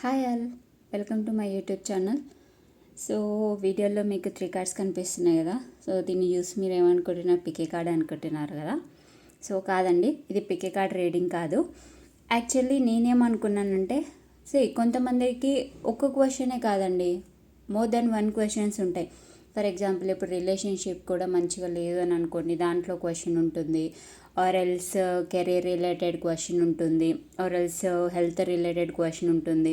Hi all welcome to my YouTube channel. So వీడియోలో మీకు three cards కనిపిస్తున్నాయి కదా. సో దీన్ని చూసి మీరు ఏమనుకుంటున్నారు పికే కార్డ్ అనుకుంటున్నారు కదా. సో కాదండి ఇది పికే కార్డ్ రీడింగ్ కాదు. యాక్చువల్లీ నేనేమనుకున్నానంటే సే కొంతమందికి ఒక్క క్వశ్చనే కాదండి. మోర్ దెన్ వన్ క్వశ్చన్స్ ఉంటాయి. ఫర్ ఎగ్జాంపుల్ ఇప్పుడు రిలేషన్షిప్ కూడా మంచిగా లేదు అని అనుకోండి దాంట్లో క్వశ్చన్ ఉంటుంది. ఆర్ఎల్స్ కెరీర్ రిలేటెడ్ క్వశ్చన్ ఉంటుంది. ఆర్ఎల్స్ హెల్త్ రిలేటెడ్ క్వశ్చన్ ఉంటుంది.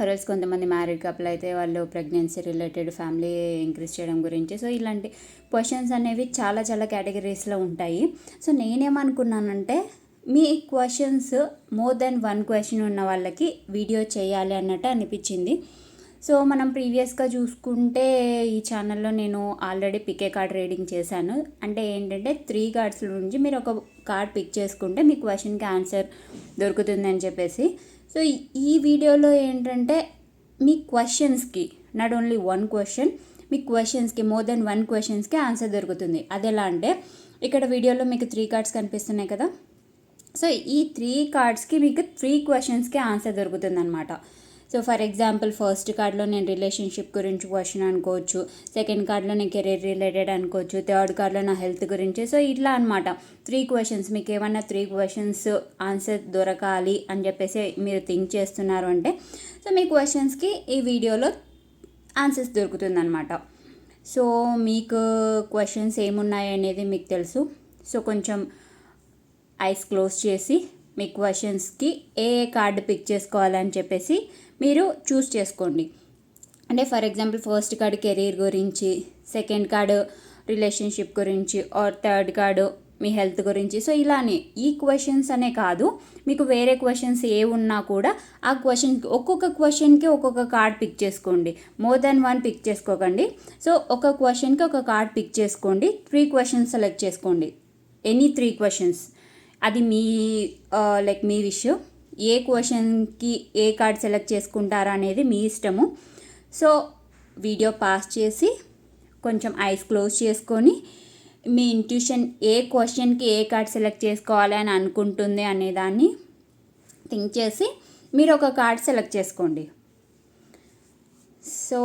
ఆర్ఎల్స్ కొంతమంది మ్యారీడ్ కపుల్ అయితే వాళ్ళు ప్రెగ్నెన్సీ రిలేటెడ్ ఫ్యామిలీ ఇంక్రీజ్ చేయడం గురించి. సో ఇలాంటి క్వశ్చన్స్ అనేవి చాలా చాలా కేటగిరీస్లో ఉంటాయి. సో నేనేమనుకున్నానంటే మీ questions more than one question ఉన్న వాళ్ళకి వీడియో చేయాలి అన్నట్టు అనిపించింది. సో మనం ప్రీవియస్గా చూసుకుంటే ఈ ఛానల్లో నేను ఆల్రెడీ పికే కార్డ్ రీడింగ్ చేశాను. అంటే ఏంటంటే త్రీ కార్డ్స్ నుంచి మీరు ఒక కార్డ్ పిక్ చేసుకుంటే మీ క్వశ్చన్కి ఆన్సర్ దొరుకుతుందని చెప్పేసి. సో ఈ వీడియోలో ఏంటంటే మీ క్వశ్చన్స్కి నాట్ ఓన్లీ వన్ క్వశ్చన్ మీ క్వశ్చన్స్కి మోర్ దెన్ వన్ క్వశ్చన్స్కి ఆన్సర్ దొరుకుతుంది. అది ఎలా అంటే ఇక్కడ వీడియోలో మీకు త్రీ కార్డ్స్ కనిపిస్తున్నాయి కదా. సో ఈ త్రీ కార్డ్స్కి మీకు త్రీ క్వశ్చన్స్కి ఆన్సర్ దొరుకుతుంది అనమాట సో ఫర్ ఎగ్జాంపుల్ ఫస్ట్ కార్డ్లో నేను రిలేషన్షిప్ గురించి క్వశ్చన్ అనుకోవచ్చు సెకండ్ కార్డ్లో నేను కెరీర్ రిలేటెడ్ అనుకోవచ్చు థర్డ్ కార్డ్లో నా హెల్త్ గురించి. సో ఇట్లా అనమాట త్రీ క్వశ్చన్స్ మీకు ఏమన్నా త్రీ క్వశ్చన్స్ ఆన్సర్ దొరకాలి అని చెప్పేసి మీరు థింక్ చేస్తున్నారు అంటే సో మీ క్వశ్చన్స్కి ఈ వీడియోలో ఆన్సర్స్ దొరుకుతుందనమాట సో మీకు క్వశ్చన్స్ ఏమున్నాయి అనేది మీకు తెలుసు. సో కొంచెం ఐస్ క్లోజ్ చేసి మీ క్వశ్చన్స్కి ఏ ఏ కార్డు పిక్ చేసుకోవాలని చెప్పేసి మీరు చూస్ చేసుకోండి. అంటే for example first card career గురించి సెకండ్ కార్డు రిలేషన్షిప్ గురించి ఆర్ థర్డ్ కార్డు మీ హెల్త్ గురించి. సో ఇలానే ఈ క్వశ్చన్స్ అనే కాదు మీకు వేరే క్వశ్చన్స్ ఏ ఉన్నా కూడా ఆ క్వశ్చన్కి ఒక్కొక్క క్వశ్చన్కి ఒక్కొక్క కార్డ్ పిక్ చేసుకోండి. మోర్ దెన్ వన్ పిక్ చేసుకోకండి. సో ఒక క్వశ్చన్కి ఒక కార్డ్ పిక్ చేసుకోండి. త్రీ క్వశ్చన్స్ సెలెక్ట్ చేసుకోండి. ఎనీ త్రీ క్వశ్చన్స్ అది మీ లైక్ మీ విష్ ఏ క్వశ్చన్కి ఏ కార్డ్ సెలెక్ట్ చేసుకుంటారా అనేది మీ ఇష్టము. సో వీడియో పాస్ చేసి కొంచెం ఐస్ క్లోజ్ చేసుకొని మీ ఇంట్యూషన్ ఏ క్వశ్చన్కి ఏ కార్డ్ సెలెక్ట్ చేసుకోవాలి అని అనుకుంటుంది అనేదాన్ని థింక్ చేసి మీరు ఒక కార్డ్ సెలెక్ట్ చేసుకోండి. So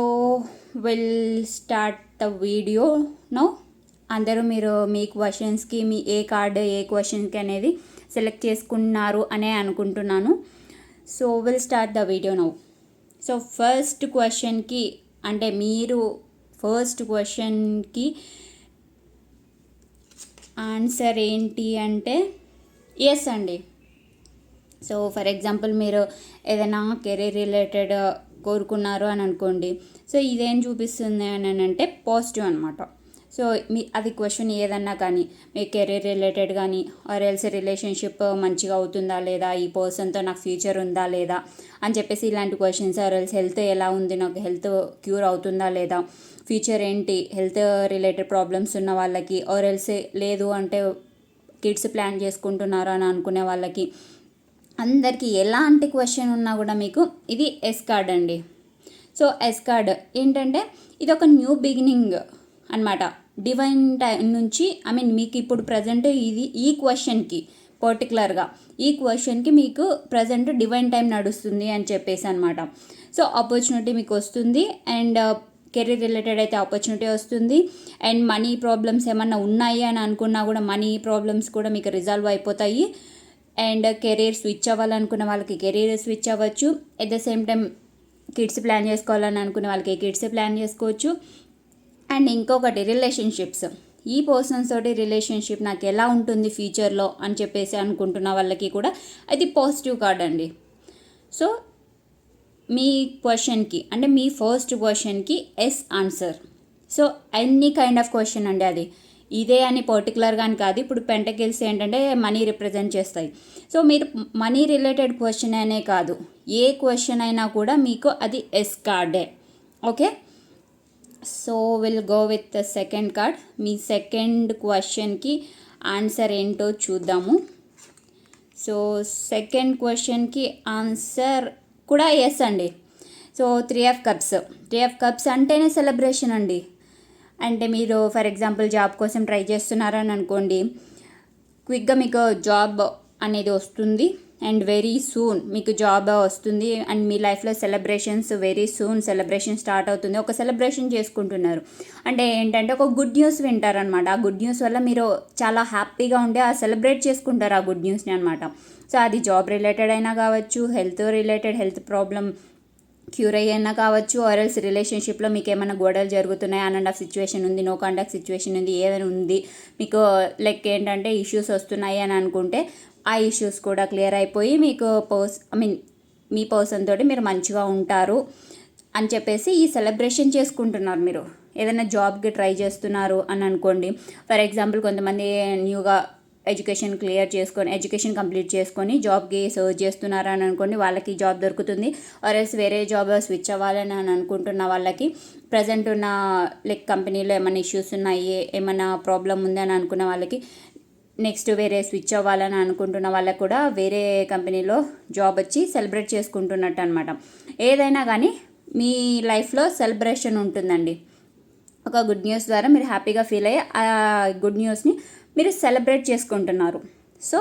will start the video now అందరూ మీరు మీ క్వశ్చన్స్కి మీ ఏ కార్డు ఏ క్వశ్చన్కి అనేది సెలెక్ట్ చేసుకున్నారు అనే అనుకుంటున్నాను. So will start the video now so first క్వశ్చన్కి అంటే మీరు ఫస్ట్ క్వశ్చన్కి ఆన్సర్ ఏంటి అంటే ఎస్ అండి. సో ఫర్ ఎగ్జాంపుల్ మీరు ఏదైనా కెరీర్ రిలేటెడ్ కోరుకున్నారు అని అనుకోండి. సో ఇదేం చూపిస్తుంది అని అంటే పాజిటివ్ అనమాట సో మీ అది క్వశ్చన్ ఏదన్నా కానీ మీ కెరీర్ రిలేటెడ్ కానీ ఆర్ ఎల్స్ రిలేషన్షిప్ మంచిగా అవుతుందా లేదా? ఈ పర్సన్తో నాకు ఫ్యూచర్ ఉందా లేదా? అని చెప్పేసి ఇలాంటి క్వశ్చన్స్ ఆర్ ఎల్స్ హెల్త్ ఎలా ఉంది? నాకు హెల్త్ క్యూర్ అవుతుందా లేదా? ఫ్యూచర్ ఏంటి? హెల్త్ రిలేటెడ్ ప్రాబ్లమ్స్ ఉన్న వాళ్ళకి ఆర్ ఎల్స్ లేదు అంటే కిడ్స్ ప్లాన్ చేసుకుంటున్నారు అని అనుకునే వాళ్ళకి అందరికీ ఎలాంటి క్వశ్చన్ ఉన్నా కూడా మీకు ఇది ఎస్ కార్డ్ అండి. సో ఎస్ కార్డ్ ఏంటంటే ఇది ఒక న్యూ బిగినింగ్ అనమాట డివైన్ టైం నుంచి ఐ మీన్ మీకు ఇప్పుడు ప్రజెంట్ ఇది ఈ క్వశ్చన్కి పర్టికులర్గా ఈ క్వశ్చన్కి మీకు ప్రజెంట్ డివైన్ టైం నడుస్తుంది అని చెప్పేసి అనమాట సో ఆపర్చునిటీ మీకు వస్తుంది అండ్ uh, కెరీర్ రిలేటెడ్ అయితే ఆపర్చునిటీ వస్తుంది. అండ్ మనీ ప్రాబ్లమ్స్ ఏమన్నా ఉన్నాయి అని అనుకున్నా కూడా మనీ ప్రాబ్లమ్స్ కూడా మీకు రిజాల్వ్ అయిపోతాయి. అండ్ కెరీర్ స్విచ్ అవ్వాలనుకున్న వాళ్ళకి కెరీర్ స్విచ్ అవ్వచ్చు. At the same time kids plan చేసుకోవాలని అనుకునే వాళ్ళకి కిడ్స్ ప్లాన్ చేసుకోవచ్చు. అండ్ ఇంకొకటి రిలేషన్షిప్స్. ఈ పర్సన్స్ తోటి రిలేషన్షిప్ నాకు ఎలా ఉంటుంది ఫ్యూచర్లో అని చెప్పేసి అనుకుంటున్న వాళ్ళకి కూడా అది పాజిటివ్ కార్డ్ అండి. సో మీ క్వశ్చన్కి అంటే మీ ఫస్ట్ క్వశ్చన్కి yes answer. So any kind of question అండి అది. ఇదే అని పర్టికులర్గా అని కాదు ఇప్పుడు పెంటకిల్స్ ఏంటంటే మనీ రిప్రజెంట్ చేస్తాయి. సో మీరు మనీ రిలేటెడ్ క్వశ్చన్ అనే కాదు ఏ క్వశ్చన్ అయినా కూడా మీకు అది yes కార్డే. Okay? So will go with second card me second క్వశ్చన్కి ఆన్సర్ ఏంటో చూద్దాము. సో సెకండ్ క్వశ్చన్కి ఆన్సర్ కూడా ఎస్ అండి. So three of cups three of cups అంటేనే సెలబ్రేషన్ అండి. అంటే మీరు ఫర్ ఎగ్జాంపుల్ జాబ్ కోసం ట్రై చేస్తున్నారని అనుకోండి క్విక్గా మీకు జాబ్ అనేది వస్తుంది. అండ్ వెరీ సూన్ మీకు జాబ్ వస్తుంది అండ్ మీ లైఫ్లో celebrations very soon celebration start అవుతుంది. ఒక సెలబ్రేషన్ చేసుకుంటున్నారు. అంటే ఏంటంటే ఒక గుడ్ న్యూస్ వింటారనమాట ఆ గుడ్ న్యూస్ వల్ల మీరు చాలా హ్యాపీగా ఉండి ఆ సెలబ్రేట్ చేసుకుంటారు ఆ గుడ్ న్యూస్ని అనమాట సో అది జాబ్ రిలేటెడ్ అయినా కావచ్చు health related health problem cure అయ్యైనా కావచ్చు ఆర్ఎల్స్ రిలేషన్షిప్లో మీకు ఏమైనా గొడవలు జరుగుతున్నాయి? అన్ అండ్ ఆఫ్ సిచ్యువేషన్ ఉంది నో కాంటాక్ట్ సిచ్యువేషన్ ఉంది ఏదైనా ఉంది? మీకు లైక్ ఏంటంటే ఇష్యూస్ వస్తున్నాయి అని అనుకుంటే ఆ ఇష్యూస్ కూడా క్లియర్ అయిపోయి మీకు పర్స్ ఐ మీన్ మీ పర్సన్ తోటి మీరు మంచిగా ఉంటారు అని చెప్పేసి ఈ సెలబ్రేషన్ చేసుకుంటున్నారు మీరు. ఏదైనా జాబ్కి ట్రై చేస్తున్నారు అని అనుకోండి. ఫర్ ఎగ్జాంపుల్ కొంతమంది న్యూగా ఎడ్యుకేషన్ క్లియర్ చేసుకొని ఎడ్యుకేషన్ కంప్లీట్ చేసుకొని జాబ్కి సర్చ్ చేస్తున్నారు అని అనుకోండి వాళ్ళకి జాబ్ దొరుకుతుంది. ఆర్ఎల్స్ వేరే జాబ్ స్విచ్ అవ్వాలని అని అనుకుంటున్న వాళ్ళకి ప్రజెంట్ ఉన్న లైక్ కంపెనీలో ఏమైనా ఇష్యూస్ ఉన్నాయి ఏమైనా ప్రాబ్లం ఉంది అని అనుకున్న వాళ్ళకి నెక్స్ట్ వేరే స్విచ్ అవ్వాలని అనుకుంటున్న వాళ్ళకు కూడా వేరే కంపెనీలో జాబ్ వచ్చి సెలబ్రేట్ చేసుకుంటున్నట్టు అనమాట ఏదైనా కానీ మీ లైఫ్లో సెలబ్రేషన్ ఉంటుందండి. ఒక గుడ్ న్యూస్ ద్వారా మీరు హ్యాపీగా ఫీల్ అయ్యి ఆ గుడ్ న్యూస్ని మీరు సెలబ్రేట్ చేసుకుంటున్నారు. సో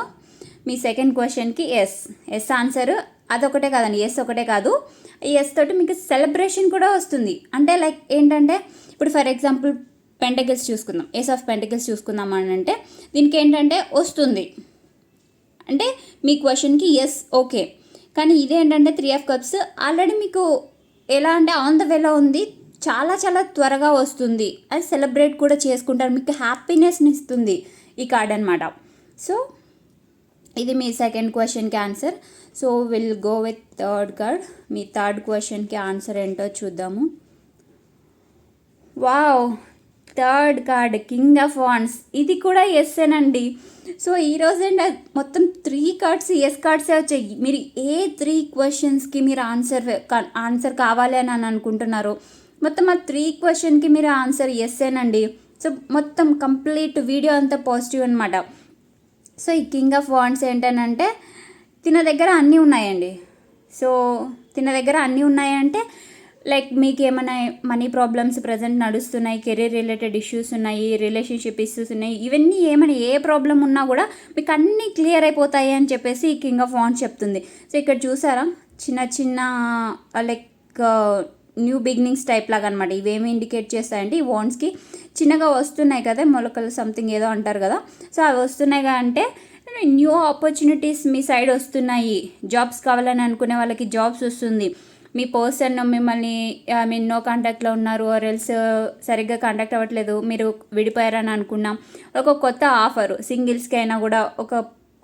మీ సెకండ్ క్వశ్చన్కి ఎస్ ఎస్ ఆన్సర్ అదొకటే కాదండి. ఎస్ ఒకటే కాదు. ఎస్ తోటి మీకు సెలబ్రేషన్ కూడా వస్తుంది. అంటే లైక్ ఏంటంటే ఇప్పుడు ఫర్ ఎగ్జాంపుల్ పెంటగిల్స్ చూసుకుందాం. ఏస్ ఆఫ్ పెంటగిల్స్ చూసుకుందాం అని అంటే దీనికి ఏంటంటే వస్తుంది. అంటే మీ క్వశ్చన్కి ఎస్ ఓకే కానీ ఇదేంటంటే త్రీ ఆఫ్ కప్స్ ఆల్రెడీ మీకు ఎలా అంటే ఆన్ ద వేలో ఉంది. చాలా చాలా త్వరగా వస్తుంది. అది సెలబ్రేట్ కూడా చేసుకుంటారు. మీకు హ్యాపీనెస్ని ఇస్తుంది ఈ కార్డ్ అనమాట సో ఇది మీ సెకండ్ క్వశ్చన్కి answer so will go with third card me third క్వశ్చన్కి ఆన్సర్ ఏంటో చూద్దాము. Wow third card king of wands. ఇది కూడా ఎస్సేనండి సో ఈరోజు అండి మొత్తం త్రీ కార్డ్స్ ఎస్ కార్డ్సే వచ్చాయి. మీరు ఏ త్రీ క్వశ్చన్స్కి మీరు ఆన్సర్ ఆన్సర్ కావాలి అని అని అనుకుంటున్నారు మొత్తం ఆ త్రీ క్వశ్చన్కి మీరు ఆన్సర్ ఎస్సేనండి సో మొత్తం కంప్లీట్ వీడియో అంతా పాజిటివ్ అనమాట సో ఈ కింగ్ ఆఫ్ వాండ్స్ ఏంటనంటే తిన దగ్గర అన్నీ ఉన్నాయండి. సో తిన దగ్గర అన్నీ ఉన్నాయంటే లైక్ మీకు ఏమైనా మనీ ప్రాబ్లమ్స్ ప్రజెంట్ నడుస్తున్నాయి కెరీర్ రిలేటెడ్ ఇష్యూస్ ఉన్నాయి రిలేషన్షిప్ ఇష్యూస్ ఉన్నాయి ఇవన్నీ ఏమైనా ఏ ప్రాబ్లం ఉన్నా కూడా మీకు అన్నీ క్లియర్ అయిపోతాయి అని చెప్పేసి ఈ కింగ్ ఆఫ్ వాన్స్ చెప్తుంది. సో ఇక్కడ చూసారా? చిన్న చిన్న లైక్ న్యూ బిగినింగ్స్ టైప్ లాగా అనమాట ఇవేమి ఇండికేట్ చేస్తాయంటే ఈ వాన్స్కి చిన్నగా వస్తున్నాయి కదా మొలకలు సంథింగ్ ఏదో అంటారు కదా. సో అవి వస్తున్నాయి అంటే న్యూ ఆపర్చునిటీస్ మీ సైడ్ వస్తున్నాయి. జాబ్స్ కావాలని అనుకునే వాళ్ళకి జాబ్స్ వస్తుంది. మీ పర్సన్ మిమ్మల్ని ఐ మీన్ నో కాంటాక్ట్లో ఉన్నారు ఆర్ ఎల్స్ సరిగ్గా కాంటాక్ట్ అవ్వట్లేదు మీరు విడిపోయారని అనుకున్నాం. ఒక కొత్త ఆఫర్ సింగిల్స్కి అయినా కూడా ఒక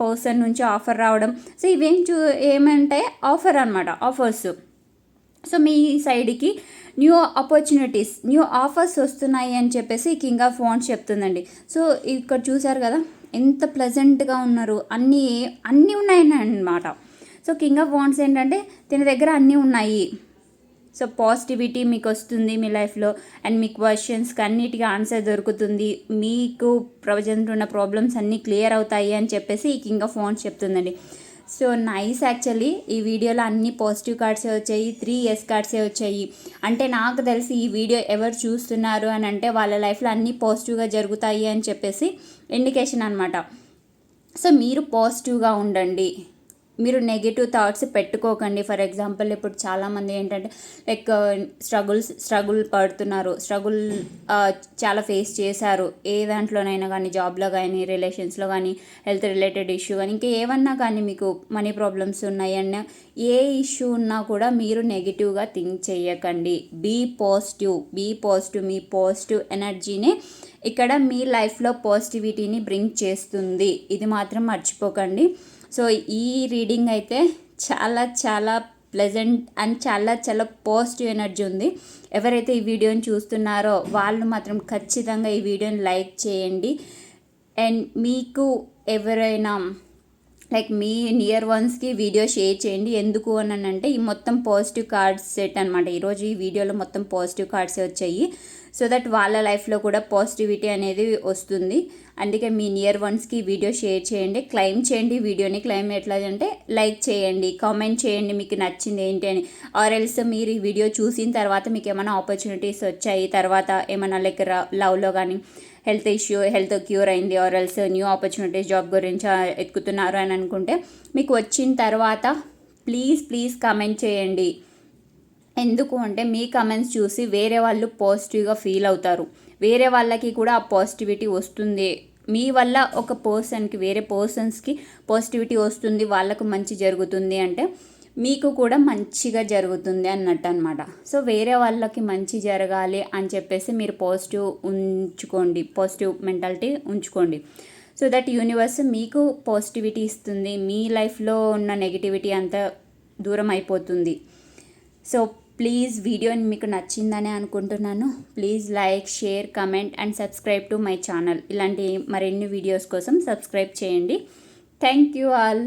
పర్సన్ నుంచి ఆఫర్ రావడం. సో ఇవేం చూ ఏమంటే ఆఫర్ అనమాట ఆఫర్స్ సో మీ సైడ్కి న్యూ ఆపర్చునిటీస్ న్యూ ఆఫర్స్ వస్తున్నాయి అని చెప్పేసి కింగ్ ఆఫ్ వాండ్స్ చెప్తుందండి. సో ఇక్కడ చూసారు కదా ఎంత ప్లెజెంట్గా ఉన్నారు. అన్నీ అన్నీ ఉన్నాయని అనమాట సో కింగ్ ఆఫ్ వాండ్స్ ఏంటంటే దీని దగ్గర అన్నీ ఉన్నాయి. సో పాజిటివిటీ మీకు వస్తుంది మీ లైఫ్లో అండ్ మీ క్వశ్చన్స్కి అన్నిటికీ ఆన్సర్ దొరుకుతుంది. మీకు ప్రజెంట్ ఉన్న ప్రాబ్లమ్స్ అన్నీ క్లియర్ అవుతాయి అని చెప్పేసి ఈ కింగ్ ఆఫ్ వాండ్స్ చెప్తుందండి. సో నైస్ యాక్చువల్లీ ఈ వీడియోలో అన్ని పాజిటివ్ కార్డ్సే వచ్చాయి త్రీ ఎస్ కార్డ్సే వచ్చాయి. అంటే నాకు తెలిసి ఈ వీడియో ఎవరు చూస్తున్నారు అని అంటే వాళ్ళ లైఫ్లో అన్నీ పాజిటివ్గా జరుగుతాయి అని చెప్పేసి ఇండికేషన్ అనమాట సో మీరు పాజిటివ్గా ఉండండి. మీరు నెగిటివ్ థాట్స్ పెట్టుకోకండి. ఫర్ ఎగ్జాంపుల్ ఇప్పుడు చాలామంది ఏంటంటే లైక్ స్ట్రగుల్స్ స్ట్రగుల్ పడుతున్నారు. స్ట్రగుల్ చాలా ఫేస్ చేశారు. ఏ దాంట్లోనైనా కానీ జాబ్లో కానీ రిలేషన్స్లో కానీ హెల్త్ రిలేటెడ్ ఇష్యూ కానీ ఇంకా ఏమన్నా కానీ మీకు మనీ ప్రాబ్లమ్స్ ఉన్నాయన్నా ఏ ఇష్యూ ఉన్నా కూడా మీరు నెగిటివ్గా థింక్ చేయకండి. బీ పాజిటివ్ బీ పాజిటివ్ మీ పాజిటివ్ ఎనర్జీని ఇక్కడ మీ లైఫ్లో పాజిటివిటీని బ్రింగ్ చేస్తుంది. ఇది మాత్రం మర్చిపోకండి. సో ఈ రీడింగ్ అయితే చాలా చాలా ప్లెజెంట్ అండ్ చాలా చాలా పాజిటివ్ ఎనర్జీ ఉంది. ఎవరైతే ఈ వీడియోని చూస్తున్నారో వాళ్ళు మాత్రం ఖచ్చితంగా ఈ వీడియోని లైక్ చేయండి. అండ్ మీకు ఎవరైనా లైక్ మీ నియర్ వన్స్కి వీడియో షేర్ చేయండి. ఎందుకు అని అంటే ఈ మొత్తం పాజిటివ్ కార్డ్స్ సెట్ అనమాట ఈరోజు ఈ వీడియోలో మొత్తం పాజిటివ్ కార్డ్సే వచ్చాయి. సో దట్ వాళ్ళ లైఫ్లో కూడా పాజిటివిటీ అనేది వస్తుంది. అందుకే మీ నియర్ వన్స్కి వీడియో షేర్ చేయండి. క్లైమ్ చేయండి వీడియోని. క్లైమ్ ఎట్లా అంటే లైక్ చేయండి కామెంట్ చేయండి మీకు నచ్చింది ఏంటి అని. ఆర్ ఎల్స్ మీరు ఈ వీడియో చూసిన తర్వాత మీకు ఏమైనా ఆపర్చునిటీస్ వచ్చాయి? తర్వాత ఏమైనా లైక్ లవ్లో కానీ హెల్త్ ఇష్యూ హెల్త్ క్యూర్ అయింది or else new opportunities job గురించి ఎత్తుకుతున్నారు అని అనుకుంటే మీకు వచ్చిన తర్వాత ప్లీజ్ ప్లీజ్ కామెంట్ చేయండి. ఎందుకు అంటే మీ కమెంట్స్ చూసి వేరే వాళ్ళు పాజిటివ్గా ఫీల్ అవుతారు. వేరే వాళ్ళకి కూడా ఆ పాజిటివిటీ వస్తుంది. మీ వల్ల ఒక పర్సన్కి వేరే పర్సన్స్కి పాజిటివిటీ వస్తుంది వాళ్ళకు మంచి జరుగుతుంది అంటే మీకు కూడా మంచిగా జరుగుతుంది అన్నట్టు అనమాట సో వేరే వాళ్ళకి మంచి జరగాలి అని చెప్పేసి మీరు పాజిటివ్ ఉంచుకోండి. పాజిటివ్ మెంటాలిటీ ఉంచుకోండి. సో దట్ యూనివర్స్ మీకు పాజిటివిటీ ఇస్తుంది. మీ లైఫ్లో ఉన్న నెగిటివిటీ అంతా దూరం అయిపోతుంది. సో ప్లీజ్ వీడియో మీకు నచ్చిందని అనుకుంటున్నాను. Please like share comment and subscribe to my channel. ఇలాంటి మరిన్ని వీడియోస్ కోసం సబ్స్క్రైబ్ చేయండి. Thank you all.